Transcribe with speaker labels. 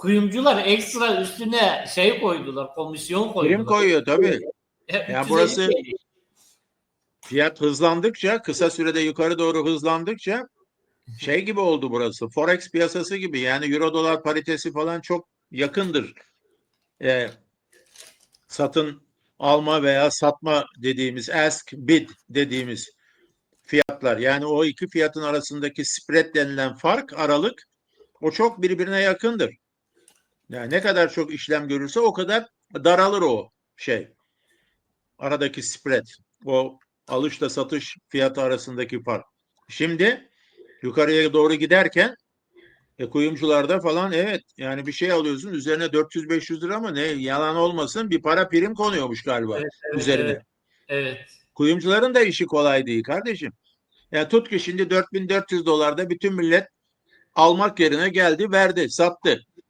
Speaker 1: kuyumcular ekstra üstüne şey koydular, komisyon koydular.
Speaker 2: Prim koyuyor tabii.
Speaker 1: E,
Speaker 2: Ya
Speaker 1: 350
Speaker 2: burası-
Speaker 1: TL.
Speaker 2: Fiyat hızlandıkça, kısa sürede yukarı doğru hızlandıkça şey gibi oldu burası. Forex piyasası gibi. Yani euro dolar paritesi falan çok yakındır. Ee, satın alma veya satma dediğimiz ask bid dediğimiz fiyatlar. Yani o iki fiyatın arasındaki spread denilen fark, aralık o çok birbirine yakındır. Yani ne kadar çok işlem görürse o kadar daralır o şey. Aradaki spread. O alışla satış fiyatı arasındaki fark. Şimdi yukarıya doğru giderken e, kuyumcularda falan evet yani bir şey alıyorsun üzerine 400-500 lira ama ne yalan olmasın bir para prim konuyormuş galiba
Speaker 1: Evet, evet,
Speaker 2: üzerine.
Speaker 1: Evet. evet.
Speaker 2: Kuyumcuların da işi kolay değil kardeşim. Ya tut ki şimdi 4400 dolarda bütün millet almak yerine geldi verdi sattı.